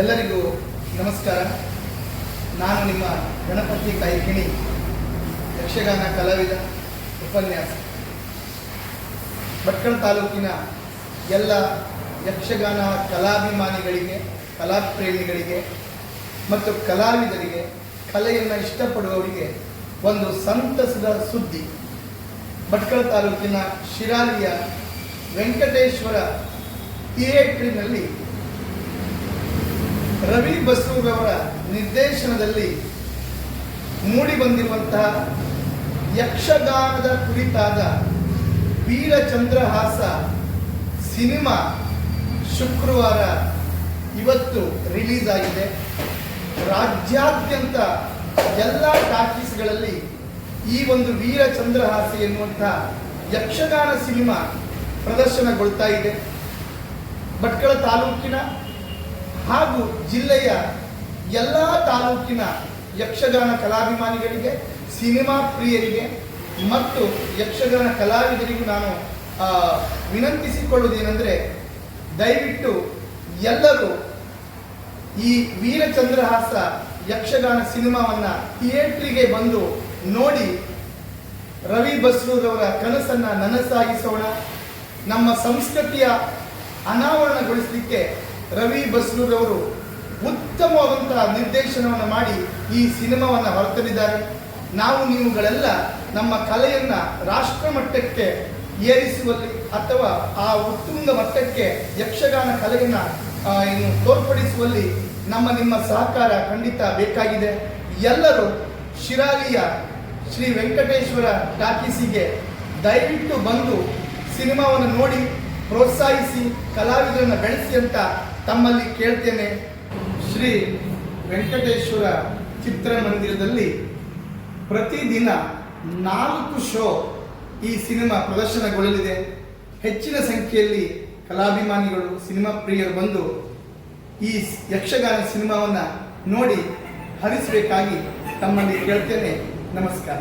ಎಲ್ಲರಿಗೂ ನಮಸ್ಕಾರ. ನಾನು ನಿಮ್ಮ ಗಣಪತಿ ಕೈಕಿಣಿ, ಯಕ್ಷಗಾನ ಕಲಾವಿದ, ಉಪನ್ಯಾಸ. ಭಟ್ಕಳ ತಾಲೂಕಿನ ಎಲ್ಲ ಯಕ್ಷಗಾನ ಕಲಾಭಿಮಾನಿಗಳಿಗೆ, ಕಲಾಪ್ರೇಮಿಗಳಿಗೆ ಮತ್ತು ಕಲಾವಿದರಿಗೆ, ಕಲೆಯನ್ನು ಇಷ್ಟಪಡುವವರಿಗೆ ಒಂದು ಸಂತಸದ ಸುದ್ದಿ. ಭಟ್ಕಳ ತಾಲೂಕಿನ ಶಿರಾಲಿಯ ವೆಂಕಟೇಶ್ವರ ಥಿಯೇಟ್ರಿನಲ್ಲಿ ರವಿ ಬಸ್ರೂರವರ ನಿರ್ದೇಶನದಲ್ಲಿ ಮೂಡಿಬಂದಿರುವಂತಹ ಯಕ್ಷಗಾನದ ಕುರಿತಾದ ವೀರಚಂದ್ರಹಾಸ ಸಿನಿಮಾ ಶುಕ್ರವಾರ ಇವತ್ತು ರಿಲೀಸ್ ಆಗಿದೆ ರಾಜ್ಯಾದ್ಯಂತ ಎಲ್ಲ ಟಾಕೀಸ್ಗಳಲ್ಲಿ ಈ ಒಂದು ವೀರಚಂದ್ರಹಾಸ ಎನ್ನುವಂತಹ ಯಕ್ಷಗಾನ ಸಿನಿಮಾ ಪ್ರದರ್ಶನಗೊಳ್ತಾ ಇದೆ. ಭಟ್ಕಳ ತಾಲೂಕಿನ ಹಾಗೂ ಜಿಲ್ಲೆಯ ಎಲ್ಲ ತಾಲೂಕಿನ ಯಕ್ಷಗಾನ ಕಲಾಭಿಮಾನಿಗಳಿಗೆ, ಸಿನಿಮಾ ಪ್ರಿಯರಿಗೆ ಮತ್ತು ಯಕ್ಷಗಾನ ಕಲಾವಿದರಿಗೂ ನಾನು ವಿನಂತಿಸಿಕೊಳ್ಳುವುದೇನೆಂದರೆ ದಯವಿಟ್ಟು ಎಲ್ಲರೂ ಈ ವೀರಚಂದ್ರಹಾಸ ಯಕ್ಷಗಾನ ಸಿನಿಮಾವನ್ನು ಥಿಯೇಟ್ರಿಗೆ ಬಂದು ನೋಡಿ ರವಿ ಬಸ್ರೂರವರ ಕನಸನ್ನು ನನಸಾಗಿಸೋಣ. ನಮ್ಮ ಸಂಸ್ಕೃತಿಯ ಅನಾವರಣಗೊಳಿಸಲಿಕ್ಕೆ ರವಿ ಬಸ್ರೂರವರು ಉತ್ತಮವಾದಂತಹ ನಿರ್ದೇಶನವನ್ನು ಮಾಡಿ ಈ ಸಿನಿಮಾವನ್ನು ಹೊರತಂದಿದ್ದಾರೆ. ನಾವು ನೀವುಗಳೆಲ್ಲ ನಮ್ಮ ಕಲೆಯನ್ನು ರಾಷ್ಟ್ರ ಮಟ್ಟಕ್ಕೆ ಏರಿಸುವಲ್ಲಿ ಅಥವಾ ಆ ಉತ್ತುಂಗ ಮಟ್ಟಕ್ಕೆ ಯಕ್ಷಗಾನ ಕಲೆಯನ್ನು ಇನ್ನು ತೋರ್ಪಡಿಸುವಲ್ಲಿ ನಮ್ಮ ನಿಮ್ಮ ಸಹಕಾರ ಖಂಡಿತ ಬೇಕಾಗಿದೆ. ಎಲ್ಲರೂ ಶಿರಾಲಿಯ ಶ್ರೀ ವೆಂಕಟೇಶ್ವರ ಟಾಕೀಸಿಗೆ ದಯವಿಟ್ಟು ಬಂದು ಸಿನಿಮಾವನ್ನು ನೋಡಿ ಪ್ರೋತ್ಸಾಹಿಸಿ ಕಲಾವಿದರನ್ನು ಬೆಳೆಸಿ ಅಂತ ತಮ್ಮಲ್ಲಿ ಕೇಳ್ತೇನೆ. ಶ್ರೀ ವೆಂಕಟೇಶ್ವರ ಚಿತ್ರಮಂದಿರದಲ್ಲಿ ಪ್ರತಿದಿನ ನಾಲ್ಕು ಶೋ ಈ ಸಿನಿಮಾ ಪ್ರದರ್ಶನಗೊಳ್ಳಲಿದೆ. ಹೆಚ್ಚಿನ ಸಂಖ್ಯೆಯಲ್ಲಿ ಕಲಾಭಿಮಾನಿಗಳು, ಸಿನಿಮಾ ಪ್ರಿಯರು ಬಂದು ಈ ಯಕ್ಷಗಾನ ಸಿನಿಮಾವನ್ನು ನೋಡಿ ಹರಿಸಬೇಕಾಗಿ ತಮ್ಮಲ್ಲಿ ಕೇಳ್ತೇನೆ. ನಮಸ್ಕಾರ.